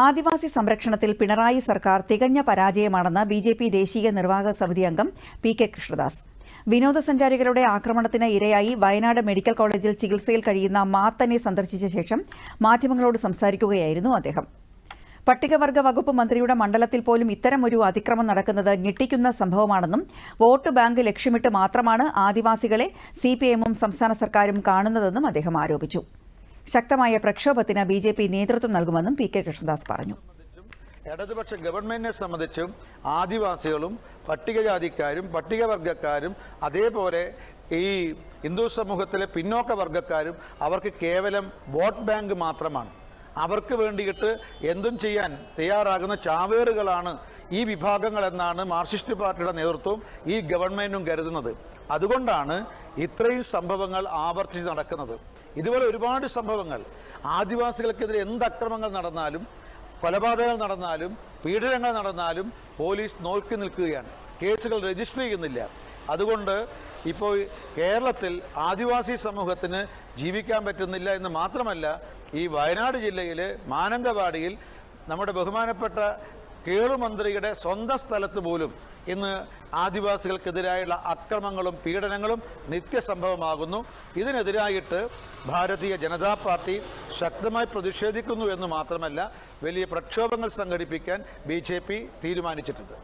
ആദിവാസി സംരക്ഷണത്തിൽ പിണറായി സർക്കാർ തികഞ്ഞ പരാജയമാണെന്ന് ബി ജെ പി ദേശീയ നിർവാഹക സമിതി അംഗം പി കെ കൃഷ്ണദാസ്. വിനോദസഞ്ചാരികളുടെ ആക്രമണത്തിന് ഇരയായി വയനാട് മെഡിക്കൽ കോളേജിൽ ചികിത്സയിൽ കഴിയുന്ന മാത്തനെ സന്ദർശിച്ച ശേഷം മാധ്യമങ്ങളോട് സംസാരിക്കുകയായിരുന്നു അദ്ദേഹം. പട്ടികവർഗ വകുപ്പ് മന്ത്രിയുടെ മണ്ഡലത്തിൽ പോലും ഇത്തരമൊരു അതിക്രമം നടക്കുന്നത് ഞെട്ടിക്കുന്ന സംഭവമാണെന്നും വോട്ട് ബാങ്ക് ലക്ഷ്യമിട്ട് മാത്രമാണ് ആദിവാസികളെ സിപിഎമ്മും സംസ്ഥാന സർക്കാരും കാണുന്നതെന്നും അദ്ദേഹം ആരോപിച്ചു. ശക്തമായ പ്രക്ഷോഭത്തിന് ബി ജെ പി നേതൃത്വം നൽകുമെന്നും പി കെ കൃഷ്ണദാസ് പറഞ്ഞു. ഇടതുപക്ഷ ഗവൺമെന്റിനെ സംബന്ധിച്ചും ആദിവാസികളും പട്ടികജാതിക്കാരും പട്ടികവർഗക്കാരും അതേപോലെ ഈ ഹിന്ദു സമൂഹത്തിലെ പിന്നോക്ക വർഗക്കാരും അവർക്ക് കേവലം വോട്ട് ബാങ്ക് മാത്രമാണ്. അവർക്ക് വേണ്ടിയിട്ട് എന്തും ചെയ്യാൻ തയ്യാറാകുന്ന ചാവേറുകളാണ് ഈ വിഭാഗങ്ങൾ എന്നാണ് മാർക്സിസ്റ്റ് പാർട്ടിയുടെ നേതൃത്വവും ഈ ഗവൺമെന്റും കരുതുന്നത്. അതുകൊണ്ടാണ് ഇത്രയും സംഭവങ്ങൾ ആവർത്തിച്ച് നടക്കുന്നത്. ഇതുപോലെ ഒരുപാട് സംഭവങ്ങൾ. ആദിവാസികൾക്കെതിരെ എന്ത് അക്രമങ്ങൾ നടന്നാലും കൊലപാതകങ്ങൾ നടന്നാലും പീഡനങ്ങൾ നടന്നാലും പോലീസ് നോക്കി നിൽക്കുകയാണ്. കേസുകൾ രജിസ്റ്റർ ചെയ്യുന്നില്ല. അതുകൊണ്ട് ഇപ്പോൾ കേരളത്തിൽ ആദിവാസി സമൂഹത്തിന് ജീവിക്കാൻ പറ്റുന്നില്ല എന്ന് മാത്രമല്ല ഈ വയനാട് ജില്ലയിൽ മാനന്തവാടിയിൽ നമ്മുടെ ബഹുമാനപ്പെട്ട കേളുമന്ത്രിയുടെ സ്വന്തം സ്ഥലത്ത് പോലും ഇന്ന് ആദിവാസികൾക്കെതിരായുള്ള അക്രമങ്ങളും പീഡനങ്ങളും നിത്യസംഭവമാകുന്നു. ഇതിനെതിരായിട്ട് ഭാരതീയ ജനതാ പാർട്ടി ശക്തമായി പ്രതിഷേധിക്കുന്നു എന്ന് മാത്രമല്ല വലിയ പ്രക്ഷോഭങ്ങൾ സംഘടിപ്പിക്കാൻ ബി തീരുമാനിച്ചിട്ടുണ്ട്.